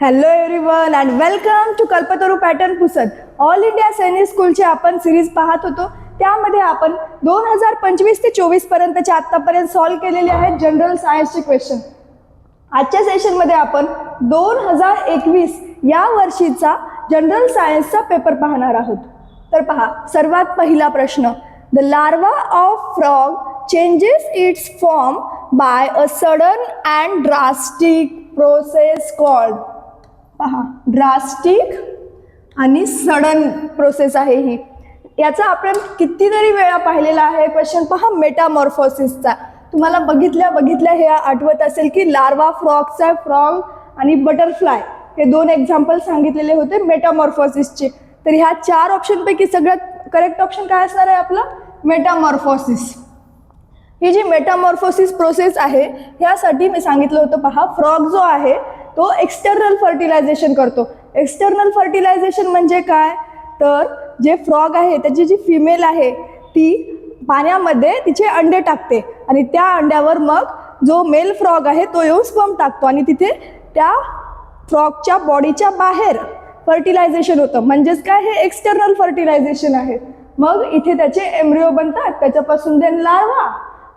Hello everyone and welcome to Kalpataru pattern Pusad all India सैनिक स्कूलची आपण series पाहत होतो. त्यामध्ये आपण दोन हजार पंचवीस ते चोवीस पर्यंतचे आत्तापर्यंत सॉल्व्ह केलेले आहेत जनरल सायन्सचे क्वेश्चन आजच्या सेशनमध्ये आपण दोन हजार एकवीस या वर्षीचा जनरल सायन्सचा पेपर पाहणार आहोत. तर पहा सर्वात पहिला प्रश्न. The larva of frog changes its form by a sudden and drastic process called पहा ड्रास्टिक आणि सडन प्रोसेस आहे ही. याचा आपण कितीतरी वेळा पाहिलेला आहे क्वेश्चन पहा मेटामॉर्फोसिसचा तुम्हाला बघितल्या बघितल्या हे आठवत असेल की लार्वा फ्रॉगचा फ्रॉग आणि बटरफ्लाय हे दोन एक्झाम्पल सांगितलेले होते मेटामॉर्फोसिसचे तर ह्या चार ऑप्शनपैकी सगळ्यात करेक्ट ऑप्शन काय असणार आहे आपलं? मेटामॉर्फोसिस ही जी मेटामॉर्फोसिस प्रोसेस आहे ह्यासाठी मी सांगितलं होतं पहा फ्रॉग जो आहे तो एक्स्टर्नल फर्टिलायझेशन करतो. एक्स्टर्नल फर्टिलायझेशन म्हणजे काय? तर जे फ्रॉग आहे त्याची जी फिमेल आहे ती पाण्यामध्ये तिचे अंडे टाकते. आणि त्या अंड्यावर मग जो मेल फ्रॉग आहे तो येऊन स्पम टाकतो. आणि तिथे त्या फ्रॉगच्या बॉडीच्या बाहेर फर्टिलायझेशन होतं. म्हणजेच काय? हे एक्स्टर्नल फर्टिलायझेशन आहे. मग इथे त्याचे एम्ब्रिओ बनतात. त्याच्यापासून देन लार्वा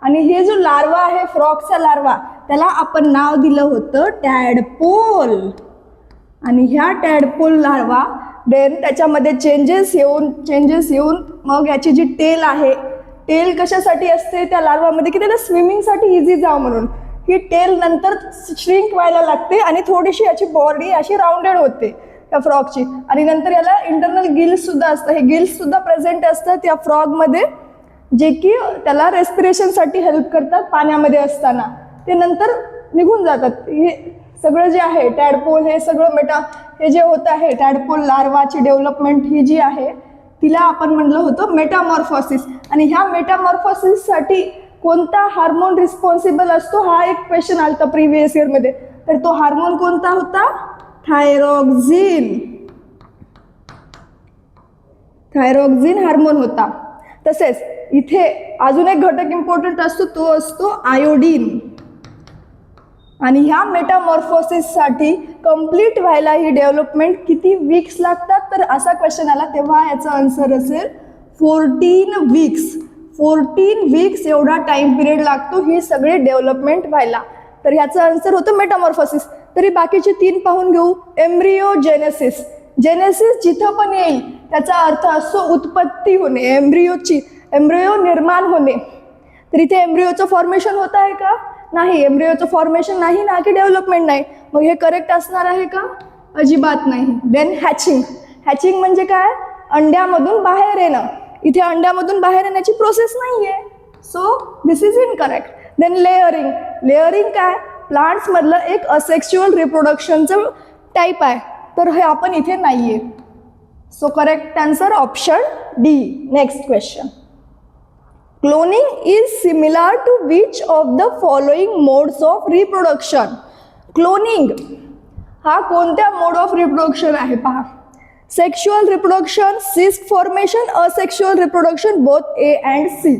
आणि हे जो लार्वा आहे फ्रॉकचा लार्वा त्याला आपण नाव दिलं होतं टॅडपोल. आणि ह्या टॅडपोल लार्वा देन त्याच्यामध्ये चेंजेस येऊन चेंजेस येऊन मग याची जी टेल आहे टेल कशासाठी असते? त्या लार्वामध्ये की त्याला स्विमिंगसाठी इझी जाव म्हणून. ही टेल नंतर श्रिंक व्हायला लागते आणि थोडीशी याची बॉडी अशी राऊंडेड होते त्या फ्रॉकची आणि नंतर याला इंटरनल गिल्स सुद्धा असतं. हे गिल्स सुद्धा प्रेझेंट असतात या फ्रॉगमध्ये जे की त्याला रेस्पिरेशनसाठी हेल्प करतात पाण्यामध्ये असताना. ते नंतर निघून जातात. हे सगळं जे आहे टॅडपोल हे सगळं मेटा हे जे होत आहे टॅडपोल लार्वाची डेव्हलपमेंट ही जी आहे तिला आपण म्हणलं होतं मेटामॉर्फॉसिस आणि ह्या मेटामॉर्फॉसिससाठी कोणता हार्मोन रिस्पॉन्सिबल असतो हा एक क्वेश्चन आला होता प्रिव्हियस इयरमध्ये तर तो हार्मोन कोणता होता? थायरॉक्झिन थायरॉक्झिन हार्मोन होता. तसेच इथे अजून एक घटक इम्पॉर्टंट असतो तो असतो आयोडीन आणि ह्या मेटामॉर्फोसिससाठी कंप्लीट व्हायला ही डेव्हलपमेंट किती वीक्स लागतात? तर असा क्वेश्चन आला तेव्हा याचा आन्सर असेल फोर्टीन वीक्स फोर्टीन वीक्स एवढा टाइम पिरियड लागतो ही सगळी डेव्हलपमेंट व्हायला. तर ह्याचं आन्सर होतं मेटामॉर्फोसिस तरी बाकीचे तीन पाहून घेऊ. एम्ब्रिओ जेनेसिस जेनेसिस जिथं पण येईल त्याचा अर्थ असतो उत्पत्ती होणे. एम्ब्रिओची एम्ब्रिओ निर्माण होणे. तर इथे एम्ब्रिओचं फॉर्मेशन होत आहे का? नाही. एम्ब्रिओचं फॉर्मेशन नाही ना की डेव्हलपमेंट नाही. मग हे करेक्ट असणार आहे का? अजिबात नाही. देन हॅचिंग हॅचिंग म्हणजे काय? अंड्यामधून बाहेर येणं. इथे अंड्यामधून बाहेर येण्याची प्रोसेस नाही आहे so this is incorrect then layering layering काय प्लांट्समधलं एक असेक्च्युअल रिप्रोडक्शनचं टाईप आहे. तर हे आपण इथे नाही आहे so correct answer option D next question cloning is similar to which of the following modes of reproduction cloning हा कोणत्या मोड ऑफ रिप्रोडक्शन आहे पहा. Sexual reproduction cyst formation asexual reproduction both A and C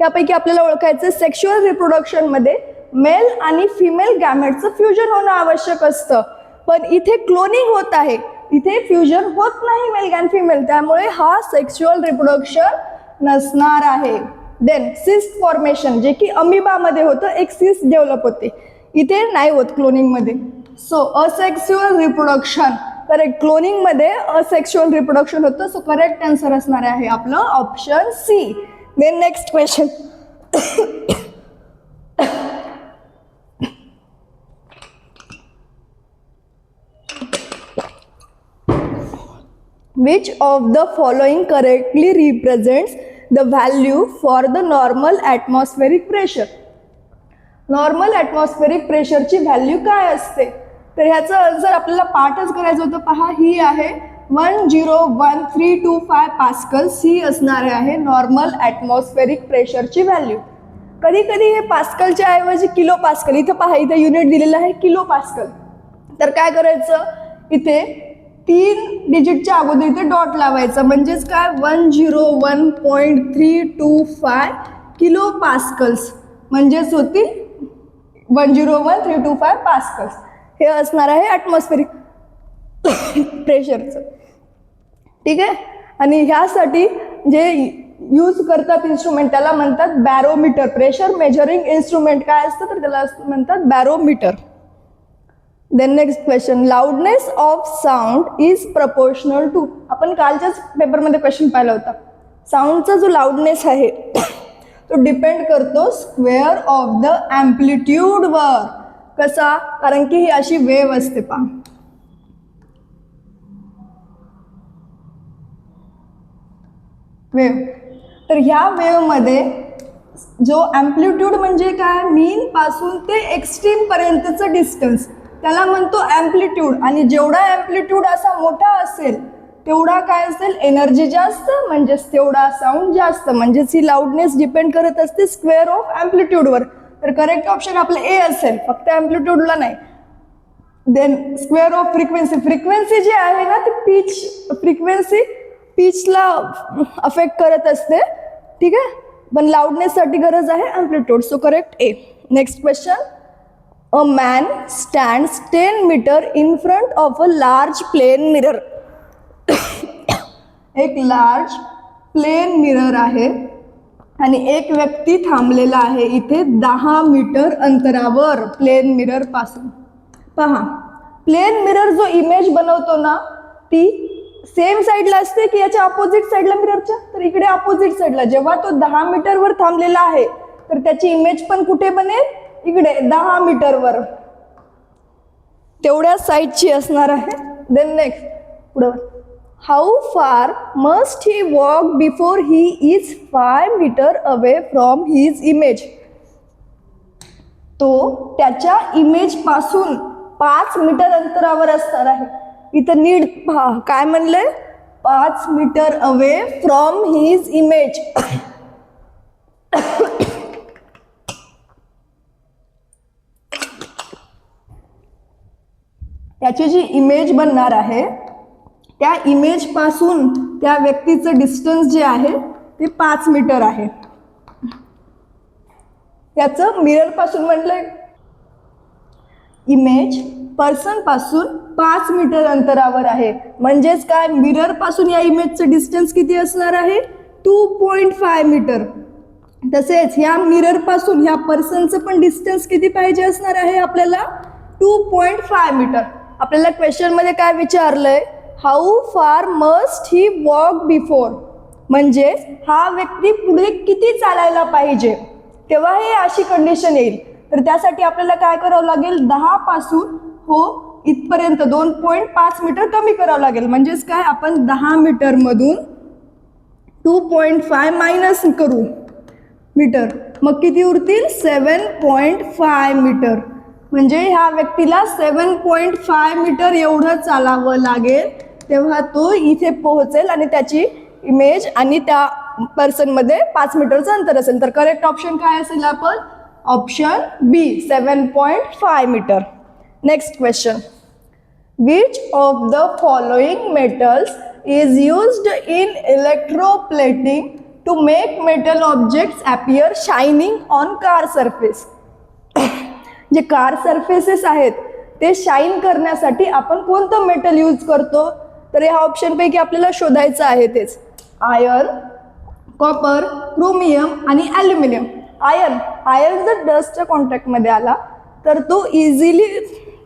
यापैकी आपल्याला ओळखायचं sexual रिप्रोडक्शनमध्ये male आणि female गॅमेटचं फ्युजन होणं आवश्यक असतं. पण इथे क्लोनिंग होत आहे. इथे फ्युजन होत नाही मेल अँड फिमेल त्यामुळे हा सेक्शुअल रिप्रोडक्शन नसणार आहे. देन सिस्ट फॉर्मेशन जे की अमिबामध्ये होतं एक सिस्ट डेव्हलप होते. इथे नाही होत क्लोनिंगमध्ये सो असेक्स्युअल रिप्रोडक्शन करेक्ट क्लोनिंगमध्ये असेक्स्युअल रिप्रोडक्शन होतं. सो करेक्ट आन्सर असणार आहे आपलं option C then next question which of the following correctly represents the value for the normal atmospheric pressure. Normal atmospheric प्रेशरची value काय असते? तर ह्याचं आन्सर आपल्याला पाठच करायचं होतं. पहा ही आहे one zero one three two five pascals ही असणारे आहे नॉर्मल ॲटमॉस्फेरिक प्रेशरची व्हॅल्यू कधी कधी हे पास्कलच्या ऐवजी किलो पास्कल. इथं पहा इथं युनिट दिलेलं आहे किलो पास्कल. तर काय करायचं? इथे तीन डिजिटच्या अगोदर इथे डॉट लावायचा. म्हणजेच काय? One zero one point three two five kilo pascals म्हणजेच होती one zero one three two five pascals हे असणार आहे ॲटमॉस्फेरिक प्रेशरचं ठीक आहे? आणि ह्यासाठी जे यूज करतात इन्स्ट्रुमेंट त्याला म्हणतात बॅरोमीटर प्रेशर मेजरिंग इन्स्ट्रुमेंट काय असतं? तर त्याला म्हणतात barometer then next question loudness of sound is proportional to आपण कालच्याच पेपरमध्ये क्वेश्चन पाहिला होता. साऊंडचा जो लाऊडनेस आहे तो डिपेंड करतो स्क्वेअर ऑफ द ॲम्प्लिट्यूडवर कसा? कारण की ही अशी वेव असते पहा. वेव तर ह्या वेवमध्ये जो ॲम्प्लिट्यूड म्हणजे काय? मीन पासून ते एक्स्ट्रीम पर्यंतचं डिस्टन्स त्याला म्हणतो ॲम्प्लिट्यूड आणि जेवढा ॲम्प्लिट्यूड असा मोठा असेल तेवढा काय असेल? एनर्जी जास्त म्हणजेच तेवढा साऊंड जास्त. म्हणजेच ही लाऊडनेस डिपेंड करत असते स्क्वेअर ऑफ ॲम्प्लिट्यूडवर तर करेक्ट ऑप्शन आपलं ए असेल. फक्त ॲम्प्लिट्यूडला नाही. Then square of frequency frequency जी आहे ना ती पीच फ्रिक्वेन्सी पीचला अफेक्ट करत असते. ठीक आहे? पण लाऊडनेससाठी गरज आहे amplitude so correct A next question a man stands ten metre in front of a large plane mirror एक लार्ज प्लेन मिरर आहे आणि एक व्यक्ती थांबलेला आहे इथे दहा मीटर अंतरावर प्लेन मिररपासून. पहा प्लेन मिरर जो इमेज बनवतो ना ती सेम साईडला असते की याच्या अपोजिट साईडला मिररच्या तर इकडे अपोजिट साईडला जेव्हा तो दहा मीटरवर थांबलेला आहे तर त्याची इमेज पण कुठे बनेल? इकडे दहा मीटरवर. तेवढ्या साईजची असणार आहे. देन नेक्स्ट पुढं. How far must he walk before he is five metre away from his image तो त्याच्या इमेजपासून पाच मीटर अंतरावर असणार आहे. इथं नीड पहा. काय म्हणले? पाच metre away from his image त्याची जी इमेज बनणार आहे त्या इमेजपासून त्या व्यक्तीचं डिस्टन्स जे आहे ते पाच मीटर आहे. त्याचं मिररपासून म्हणलंय. इमेज पर्सनपासून पाच मीटर अंतरावर आहे. म्हणजेच काय? मिररपासून या इमेजचं डिस्टन्स किती असणार आहे? टू पॉईंट फाय मीटर तसेच ह्या मिररपासून ह्या पर्सनचं पण डिस्टन्स किती पाहिजे असणार आहे आपल्याला? टू पॉईंट फाय मीटर आपल्याला क्वेश्चनमध्ये काय विचारलंय? How far must he walk before म्हणजे हा व्यक्ती पुढे किती चालायला पाहिजे? तेव्हा हे अशी कंडिशन येईल. तर त्यासाठी आपल्याला काय करावं लागेल? दहा पासून हो इथपर्यंत दोन पॉईंट पाच मीटर कमी करावं लागेल. म्हणजेच काय? आपण दहा मीटरमधून टू पॉईंट फाय मायनस करू. मीटर मग किती उरतील? सेवन पॉईंट फाय मीटर म्हणजे ह्या व्यक्तीला सेवन पॉईंट फाय मीटर एवढं चालावं लागेल तेव्हा तो इथे पोहोचेल आणि त्याची इमेज आणि त्या पर्सनमध्ये पाच मीटरचं अंतर असेल. तर करेक्ट ऑप्शन काय असेल आपण? Option B seven point five metre next question which of the following metals is used in electroplating to make metal objects appear shining on car surface? जे कार सर्फेसेस आहेत ते शाईन करण्यासाठी आपण कोणतं metal use करतो? तर ह्या ऑप्शनपैकी आपल्याला शोधायचं आहे तेच. आयर्न कॉपर क्रोमियम आणि ॲल्युमिनियम आयर्न आयर्न जर डस्टच्या कॉन्टॅक्टमध्ये आला तर तो इझिली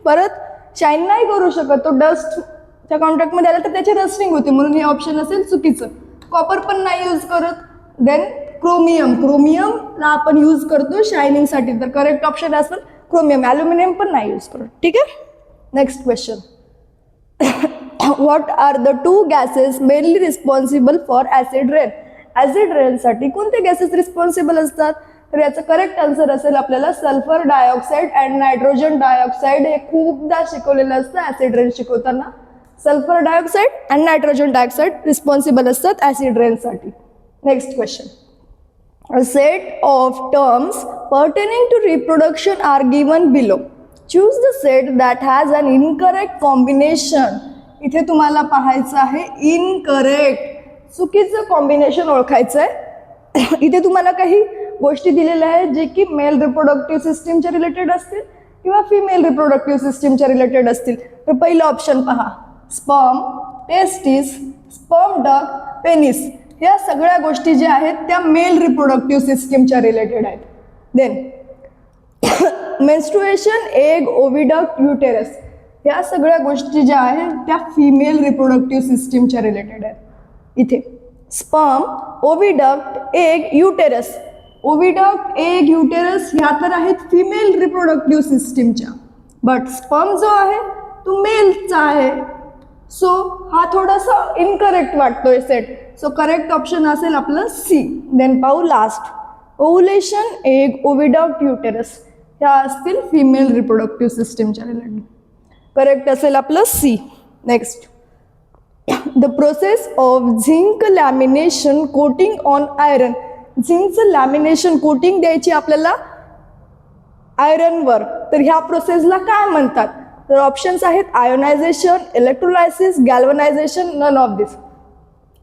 परत शाईन नाही करू शकत. तो डस्टच्या कॉन्टॅक्टमध्ये आला तर त्याची रस्टिंग होते. म्हणून हे ऑप्शन असेल चुकीचं. कॉपर पण नाही यूज करत. देन क्रोमियम क्रोमियमला आपण यूज करतो शायनिंगसाठी तर करेक्ट ऑप्शन असेल क्रोमियम ॲल्युमिनियम पण नाही यूज करत ठीक आहे? Next question what are the two gases mainly responsible for acid rain acid रेनसाठी कोणते गॅसेस रिस्पॉन्सिबल असतात? तर याचं करेक्ट आन्सर असेल आपल्याला sulphur dioxide and nitrogen dioxide हे खूपदा शिकवलेलं असतं ॲसिड रेन शिकवताना. Sulphur dioxide and nitrogen dioxide responsible असतात acid रेनसाठी next question A set of terms pertaining to reproduction are given below. Choose the set that has an incorrect combination. इथे तुम्हाला पाहायचं आहे इनकरेक्ट चुकीचं कॉम्बिनेशन ओळखायचं आहे इथे तुम्हाला काही गोष्टी दिलेल्या आहेत जे की मेल रिप्रोडक्टिव्ह सिस्टीमच्या रिलेटेड असतील किंवा फिमेल रिप्रोडक्टिव्ह सिस्टीमच्या रिलेटेड असतील. तर पहिलं ऑप्शन पहा. Sperm testis sperm duct penis या सगळ्या गोष्टी ज्या आहेत त्या मेल रिप्रोडक्टिव्ह सिस्टीमच्या रिलेटेड आहेत. Then menstruation egg oviduct uterus या सगळ्या गोष्टी ज्या आहेत त्या फिमेल रिप्रोडक्टिव्ह सिस्टीमच्या रिलेटेड आहेत. इथे sperm oviduct egg uterus oviduct egg uterus ह्या तर आहेत फिमेल रिप्रोडक्टिव्ह सिस्टीमच्या बट स्पर्म जो आहे तो मेलचा आहे. सो हा थोडासा इनकरेक्ट वाटतोय सेट सो करेक्ट ऑप्शन असेल आपलं सी देन पाहू लास्ट ओव्हुलेशन एग ओविडाउट युटेरस ह्या असतील फिमेल रिप्रोडक्टिव्ह सिस्टीमच्या रिलेटेड करेक्ट असेल आपलं C next the process of zinc lamination coating on iron झिंकचं lamination coating द्यायची आपल्याला आयरनवर तर ह्या प्रोसेसला काय म्हणतात? तर ऑप्शन्स आहेत ionisation electrolysis galvanisation none of this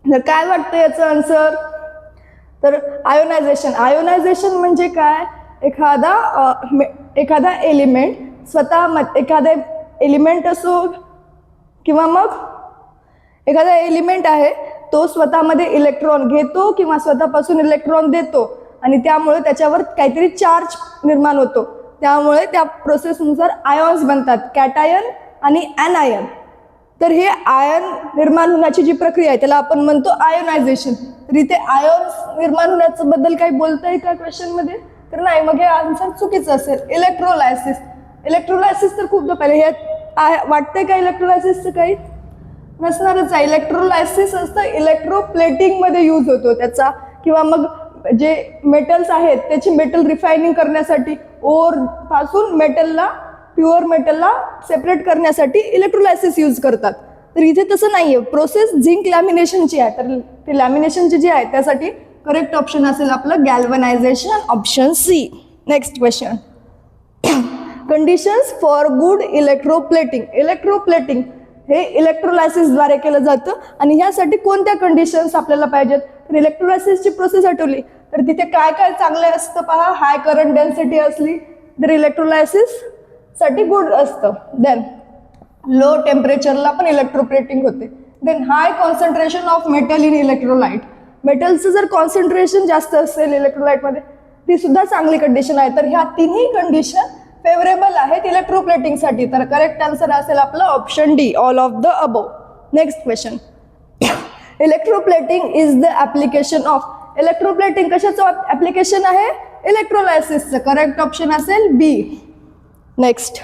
तर काय वाटतं याचं आन्सर तर आयोनायझेशन आयोनायझेशन म्हणजे काय? एखादा मे- एखादा एलिमेंट स्वतः म एखादा एलिमेंट असो किंवा मग एखादा एलिमेंट आहे तो स्वतःमध्ये इलेक्ट्रॉन घेतो किंवा स्वतःपासून इलेक्ट्रॉन देतो आणि त्यामुळे त्याच्यावर काहीतरी चार्ज निर्माण होतो. त्यामुळे त्या प्रोसेसनुसार आयॉन्स बनतात कॅटायन आणि ॲनायन तर हे आयन निर्माण होण्याची जी प्रक्रिया आहे त्याला आपण म्हणतो आयोनायझेशन तर इथे आयॉन्स निर्माण होण्याचं बद्दल काही बोलता का क्वेश्चनमध्ये तर नाही मग हे आन्सर चुकीचं असेल. इलेक्ट्रोलायसिस इलेक्ट्रोलायसिस तर खूपदा पहिले हे आहे- वाटतंय का इलेक्ट्रोलायसिसचं काही? नसणारच आहे. इलेक्ट्रोलायसिस असतं इलेक्ट्रोप्लेटिंगमध्ये यूज होतो त्याचा. किंवा मग जे मेटल्स आहेत त्याची मेटल रिफायनिंग करण्यासाठी ओरपासून मेटलला प्युअर मेटलला सेपरेट करण्यासाठी इलेक्ट्रोलायसिस यूज करतात. तर इथे तसं नाही आहे प्रोसेस झिंक लॅमिनेशनची आहे. तर ते लॅमिनेशनची जी आहे त्यासाठी करेक्ट ऑप्शन असेल आपलं galvanisation option C next question conditions for good electroplating electroplating हे इलेक्ट्रोलायसिसद्वारे केलं जातं. आणि ह्यासाठी कोणत्या कंडिशन्स आपल्याला पाहिजेत? तर इलेक्ट्रोलायसिसची प्रोसेस आठवली. तर तिथे काय काय चांगलं असतं पहा? हाय करंट डेन्सिटी असली तर इलेक्ट्रोलायसिससाठी गुड असतं. देन लो टेम्परेचरला पण इलेक्ट्रोप्लेटिंग होते. Then high concentration of metal in electrolyte मेटलचं जर कॉन्सन्ट्रेशन जास्त असेल इलेक्ट्रोलाइटमध्ये ती सुद्धा चांगली कंडिशन आहे. तर ह्या तिन्ही कंडिशन फेवरेबल आहेत इलेक्ट्रोप्लेटिंगसाठी तर करेक्ट आन्सर असेल आपलं option D all of the above next question electroplating is the application of electroplating कशाचं ॲप्लिकेशन आहे? इलेक्ट्रोलायसिसचं करेक्ट ऑप्शन असेल B next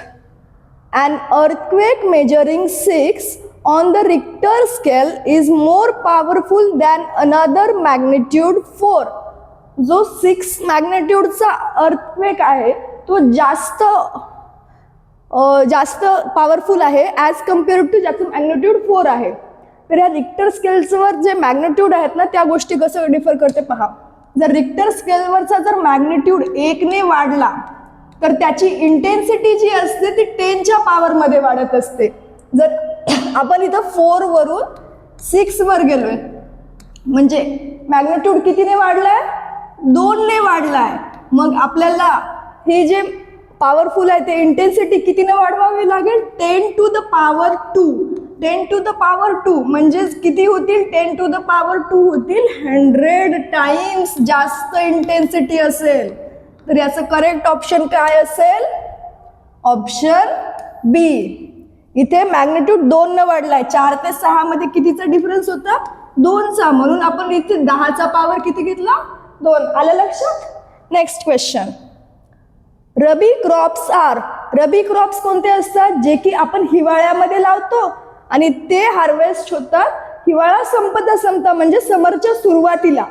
and earthquake measuring six on the Richter scale is more powerful than another magnitude four जो six मॅग्नेट्यूडचा earthquake आहे तो जास्त जास्त पॉवरफुल आहे ॲज कंपेअर टू ज्याचं मॅग्नेट्यूड फोर आहे. तर या रिक्टर स्केल्सवर जे मॅग्नेट्यूड आहेत ना त्या गोष्टी कसं डिफर करते पहा. जर रिक्टर स्केलवरचा जर मॅग्नेट्यूड एकने वाढला तर त्याची इंटेन्सिटी जी असते ती टेनच्या पॉवरमध्ये वाढत असते. जर आपण इथं फोरवरून सिक्सवर गेलोय म्हणजे मॅग्नेट्यूड कितीने वाढलाय? दोनने वाढलाय. मग आपल्याला हे जे पॉवरफुल आहे ते इंटेन्सिटी कितीने वाढवावी लागेल? Ten to the power two ten to the power two म्हणजेच किती होतील? Ten to the power two होतील. हंड्रेड टाइम्स जास्त इंटेन्सिटी असेल. तर याचं करेक्ट ऑप्शन काय असेल? ऑप्शन बी इथे मॅग्नेट्यूड दोन न वाढलाय. चार ते सहा मध्ये कितीचा डिफरन्स होता? दोनचा म्हणून आपण इथे दहाचा पॉवर किती घेतला? दोन. आलं लक्षात? Next question rabi crops are rabi crops कोणते असतात? जे की आपण हिवाळ्यामध्ये लावतो. आणि ते हार्वेस्ट होतात हिवाळा संपता संपता म्हणजे समरच्या सुरुवातीला.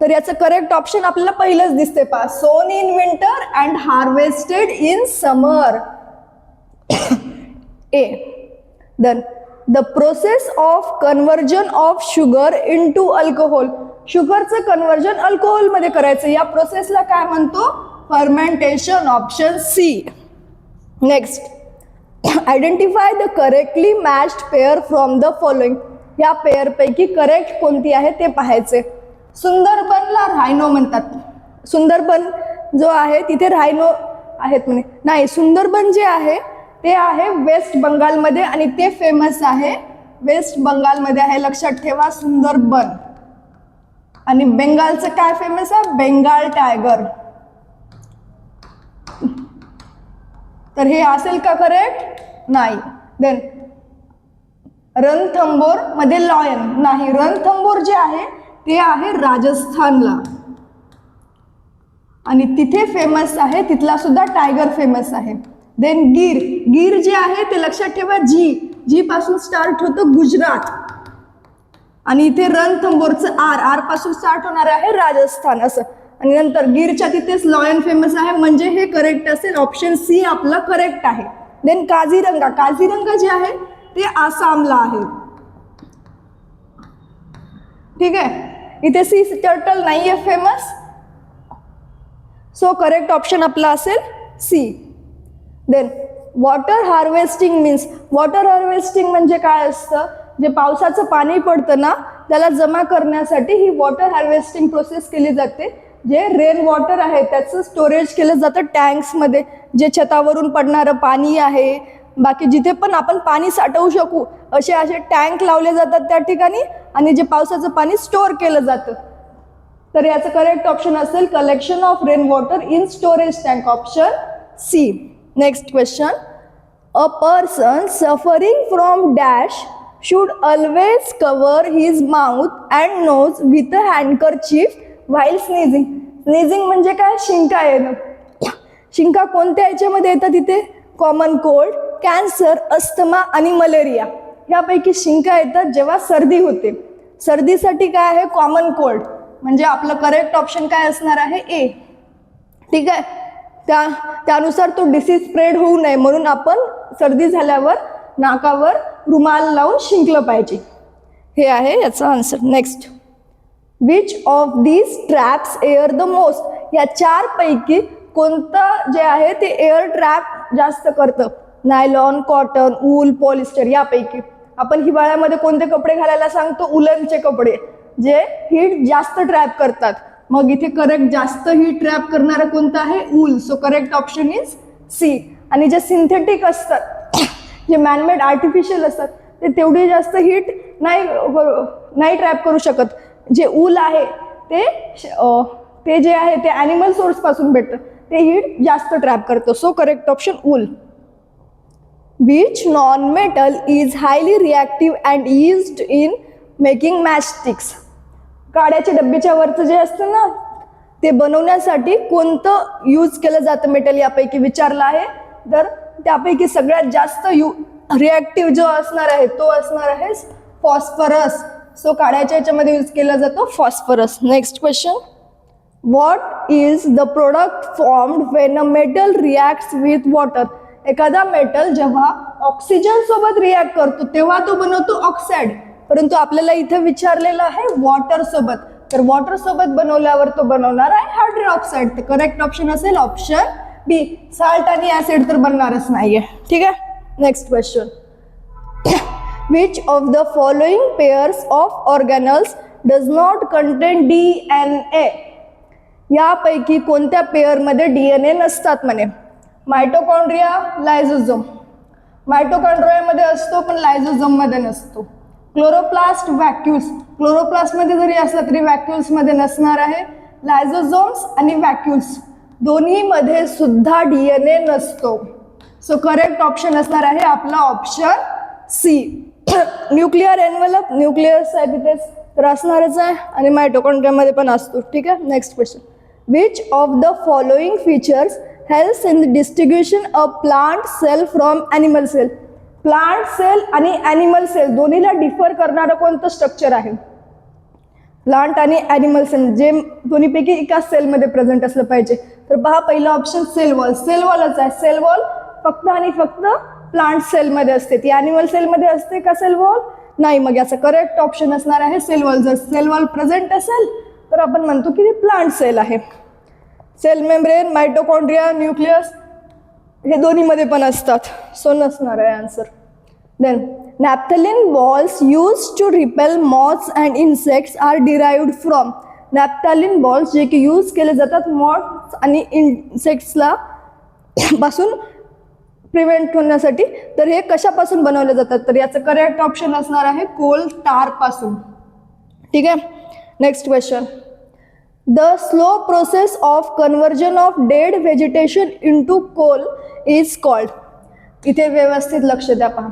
तर याचं करेक्ट ऑप्शन आपल्याला पहिलंच दिसते पहा sown in winter and harvested in summer A then the process of conversion of sugar into alcohol शुगरचं conversion अल्कोहोलमध्ये करायचं. या प्रोसेसला काय म्हणतो? Fermentation option C next identify the correctly matched pair from the following या पेअरपैकी करेक्ट कोणती आहे ते पाहायचे. सुंदरबनला रायनो म्हणतात. सुंदरबन जो आहे तिथे रायनो आहेत म्हणे. नाही सुंदरबन जे आहे ते आहे वेस्ट बंगालमध्ये आणि ते फेमस आहे वेस्ट बंगालमध्ये आहे. लक्षात ठेवा सुंदरबन. आणि बेंगालचं काय फेमस आहे? बेंगाल टायगर तर हे असेल का करेक्ट नाही. देन रणथंबोरमध्ये लॉयन नाही रणथंबोर जे आहे ते आहे राजस्थानला. आणि तिथे फेमस आहे तिथला सुद्धा टायगर फेमस आहे. देन गीर. गीर जे आहे ते लक्षात ठेवा जी जी पासून स्टार्ट होतं गुजरात. आणि इथे रणथंबोरचं आर आरपासून स्टार्ट होणार आहे राजस्थान असं. आणि नंतर गिरच्या तिथेच लॉयन फेमस आहे. म्हणजे हे करेक्ट असेल. ऑप्शन सी आपलं करेक्ट आहे. देन काझीरंगा. काझीरंगा जे आहे ते आसामला आहे. ठीक आहे? इथे सी टर्टल नाही आहे फेमस सो करेक्ट ऑप्शन आपला असेल C then water harvesting means water harvesting म्हणजे काय असतं? जे पावसाचं पाणी पडतं ना त्याला जमा करण्यासाठी ही वॉटर हार्वेस्टिंग प्रोसेस केली जाते. जे रेन वॉटर आहे त्याचं स्टोरेज केलं जातं टँक्समध्ये जे छतावरून पडणारं पाणी आहे. बाकी जिथे पण आपण पाणी साठवू शकू असे असे टँक लावले जातात त्या ठिकाणी आणि जे पावसाचं पाणी स्टोअर केलं जातं. तर याचं करेक्ट ऑप्शन असेल collection of rain water in storage tank option C next question a person suffering from dash should always cover his mouth and nose with a handkerchief while sneezing sneezing म्हणजे काय? शिंका येणं. शिंका कोणत्या याच्यामध्ये येतात तिथे कॉमन कोल्ड कॅन्सर अस्थमा आणि मलेरिया यापैकी शिंका येतात जेव्हा सर्दी होते. सर्दीसाठी काय आहे? कॉमन कोल्ड म्हणजे आपलं करेक्ट ऑप्शन काय असणार आहे? ए ठीक आहे? त्या त्यानुसार तो डिसीज स्प्रेड होऊ नये म्हणून आपण सर्दी झाल्यावर नाकावर रुमाल लावून शिंकलं पाहिजे. हे आहे याचा answer next which of these traps air the most या चार पैकी कोणतं जे आहे ते एअर ट्रॅप जास्त करतं? नायलॉन कॉटन ऊल पॉलिस्टर यापैकी. आपण हिवाळ्यामध्ये कोणते कपडे घालायला सांगतो? उलनचे कपडे जे हीट जास्त ट्रॅप करतात. मग इथे करेक्ट जास्त हीट ट्रॅप करणारं कोणतं आहे? Wool so correct option is C आणि जे सिंथेटिक असतात जे मॅनमेड आर्टिफिशियल असतात ते तेवढी जास्त हीट नाही नाही ट्रॅप करू शकत. जे ऊल आहे ते ते जे आहे ते ॲनिमल सोर्सपासून भेटतं. ते हीट जास्त ट्रॅप करतं. So correct option wool. Which non metal is highly reactive and used in making matchsticks काड्याच्या डब्बीच्या वरचं जे असतं ना ते बनवण्यासाठी कोणतं यूज केलं जातं मेटल यापैकी विचारलं आहे. तर त्यापैकी सगळ्यात जास्त यू रिॲक्टिव्ह जो असणार आहे तो असणार आहे फॉस्फरस सो काढ्याच्या याच्यामध्ये यूज केला जातो phosphorus next question what is the product formed when a metal react with water एखादा मेटल जेव्हा ऑक्सिजन सोबत रिॲक्ट करतो तेव्हा तो बनवतो ऑक्साईड परंतु आपल्याला इथे विचारलेलं आहे वॉटर सोबत. तर वॉटर सोबत बनवल्यावर तो बनवणार आहे हायड्रो ऑक्साईड तर करेक्ट ऑप्शन असेल ऑप्शन बी साल्ट आणि ऍसिड तर बनणारच नाहीये. ठीक आहे? Next question which of the following pairs of organelles does not contain DNA यापैकी कोणत्या पेअरमध्ये डी एन ए नसतात म्हणे? मायटोकॉन्ड्रिया लायझोझोम मायटोकॉन्ड्रियामध्ये असतो पण लायझोझोममध्ये नसतो. क्लोरोप्लास्ट व्हॅक्युल्स क्लोरोप्लास्टमध्ये जरी असला तरी व्हॅक्युल्समध्ये नसणार आहे. लायझोझोम्स आणि व्हॅक्युल्स दोन्हीमध्ये सुद्धा डी एन ए नसतो. सो करेक्ट ऑप्शन असणार आहे आपला option C nuclear envelope nucleus आहे तिथेच तर असणारच आहे आणि मायटोकॉन्ड्रियामध्ये पण असतो ठीक आहे? Next question which of the following features helps in the distribution a plant cell from animal cell plant cell आणि ॲनिमल सेल दोन्हीला डिफर करणारं कोणतं स्ट्रक्चर आहे? प्लांट आणि ॲनिमल सेल जे दोन्हीपैकी एका सेलमध्ये प्रेझेंट असलं पाहिजे. तर पहा पहिला ऑप्शन सेल वॉल सेल वॉलच आहे. सेल वॉल फक्त आणि फक्त प्लांट सेलमध्ये असते. ती ॲनिमल सेलमध्ये असते का सेल वॉल नाही मग याचं करेक्ट ऑप्शन असणार आहे सेल वॉल जर सेल वॉल प्रेझेंट असेल तर आपण म्हणतो की ते प्लांट सेल आहे. सेल मेम्ब्रेन मायटोकॉन्ड्रिया न्यूक्लियस हे दोन्हीमध्ये पण असतात. सो नसणार आहे answer then naphthalene balls use to repel moths and insects are derived from naphthalene balls जे की यूज केले जातात मॉथ्स आणि इन्सेक्ट्सला पासून प्रिव्हेंट होण्यासाठी तर हे कशापासून बनवले जातात? तर याचं करेक्ट ऑप्शन असणार आहे कोल टारपासून. ठीक आहे? Next question the slow process of conversion of dead vegetation into coal is called इथे व्यवस्थित लक्ष द्या पहा.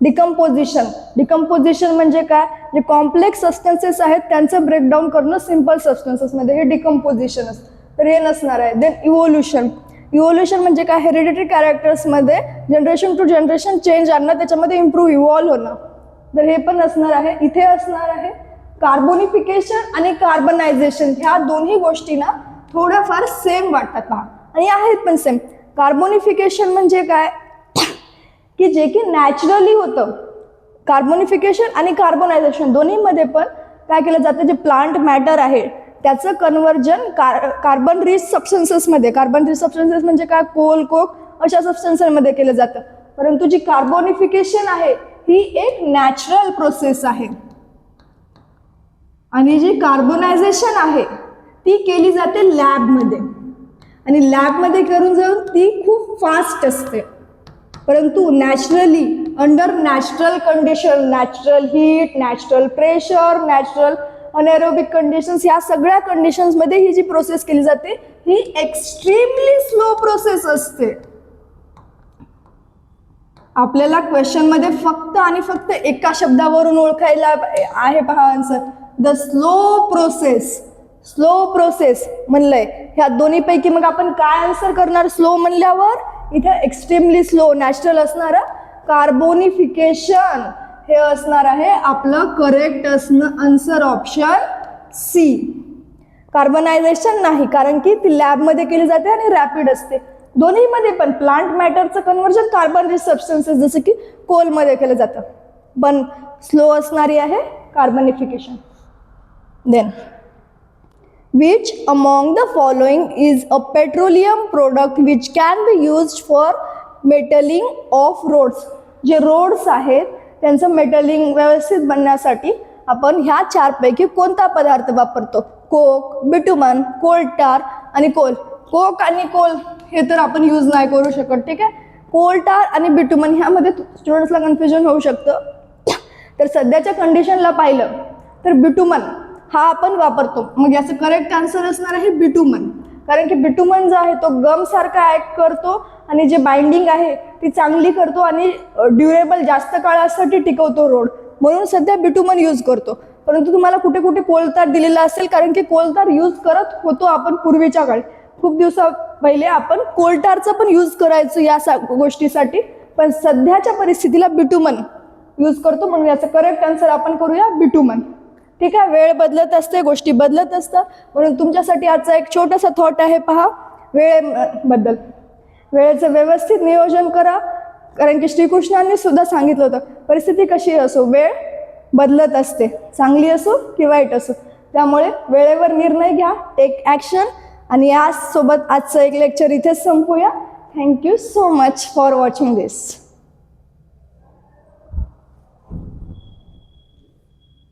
डिकम्पोजिशन डिकम्पोजिशन म्हणजे काय? जे कॉम्प्लेक्स सबस्टन्सेस आहेत त्यांचं ब्रेकडाऊन करणं सिंपल सबस्टन्सेसमध्ये हे डिकम्पोजिशन असतं. तर हे नसणार आहे. देन इव्होल्युशन इव्होल्युशन म्हणजे काय? हेरिडिटरी कॅरेक्टर्समध्ये जनरेशन टू जनरेशन चेंज आणणं त्याच्यामध्ये इम्प्रूव्ह इव्हॉल्व्ह होणं. तर हे पण असणार आहे. इथे असणार आहे कार्बोनिफिकेशन आणि कार्बनायझेशन ह्या दोन्ही गोष्टी ना थोड्याफार सेम वाटतात पहा. आणि आहेत पण सेम कार्बोनिफिकेशन म्हणजे काय? की जे की नॅचरली होतं. कार्बोनिफिकेशन आणि कार्बोनायझेशन दोन्हीमध्ये पण काय केलं जातं? जे प्लांट मॅटर आहे त्याचं कन्वर्जन कार कार्बन रिच सबस्टन्सेसमध्ये कार्बन रिच सबस्टन्सेस म्हणजे काय? कोल कोक अशा सबस्टन्सेसमध्ये केलं जातं. परंतु जी कार्बोनिफिकेशन आहे ही एक नॅचरल प्रोसेस आहे. आणि जी कार्बोनायझेशन आहे ती केली जाते लॅबमध्ये आणि लॅबमध्ये करून जाऊन ती खूप फास्ट असते. परंतु naturally under natural condition natural heat natural pressure natural anaerobic conditions या सगळ्या कंडिशन्समध्ये ही जी प्रोसेस केली जाते ही एक्स्ट्रीमली स्लो प्रोसेस असते. आपल्याला क्वेश्चनमध्ये फक्त आणि फक्त एका शब्दावरून ओळखायला आहे पहा answer the slow process slow process म्हणलंय. ह्या दोन्हीपैकी मग आपण काय आन्सर करणार? स्लो म्हणल्यावर इथं एक्स्ट्रीमली स्लो नॅचरल असणारं कार्बोनिफिकेशन हे असणार आहे आपलं करेक्ट असणं आन्सर ऑप्शन सी कार्बनायझेशन नाही कारण की ती लॅबमध्ये केली जाते आणि रॅपिड असते. दोन्हीमध्ये पण प्लांट मॅटरचं कन्वर्जन कार्बन रिच सबस्टन्सेस जसं की कोलमध्ये केलं जातं. पण स्लो असणारी आहे carbonification then which among the following is a petroleum product which can be used for metalling of roads? जे रोड्स आहेत त्यांचं मेटलिंग व्यवस्थित बनण्यासाठी आपण ह्या चारपैकी कोणता पदार्थ वापरतो? कोक बिटुमन कोलटार आणि कोल कोक आणि कोल हे तर आपण यूज नाही करू शकत ठीक आहे? कोलटार आणि बिटुमन ह्यामध्ये स्टुडंट्सला कन्फ्युजन होऊ शकतं. तर सध्याच्या कंडिशनला पाहिलं तर बिटुमन हा आपण वापरतो. मग याचं करेक्ट आन्सर असणार आहे बिटुमन कारण की बिटुमन जो आहे तो गम सारखा ॲक्ट करतो आणि जे बाइंडिंग आहे ती चांगली करतो आणि ड्युरेबल जास्त काळासाठी टिकवतो रोड म्हणून सध्या बिटुमन यूज करतो. परंतु तुम्हाला कुठे कुठे कोलतार दिलेला असेल कारण की कोलतार यूज करत होतो आपण पूर्वीच्या काळी. खूप दिवसा पहिले आपण कोलटारचा पण यूज करायचो या सा गोष्टीसाठी. पण सध्याच्या परिस्थितीला बिटुमन यूज करतो म्हणून याचं करेक्ट आन्सर आपण करूया बिटुमन. ठीक आहे वेळ बदलत असते गोष्टी बदलत असतात. म्हणून तुमच्यासाठी आजचा एक छोटासा थॉट आहे पहा. वेळेबद्दल वेळेचं व्यवस्थित नियोजन करा. कारण की श्रीकृष्णांनी सुद्धा सांगितलं होतं परिस्थिती कशी असो वेळ बदलत असते. चांगली असो की वाईट असो. त्यामुळे वेळेवर निर्णय घ्या टेक ॲक्शन आणि यासोबत आजचं एक लेक्चर इथेच संपूया. Thank you so much for watching this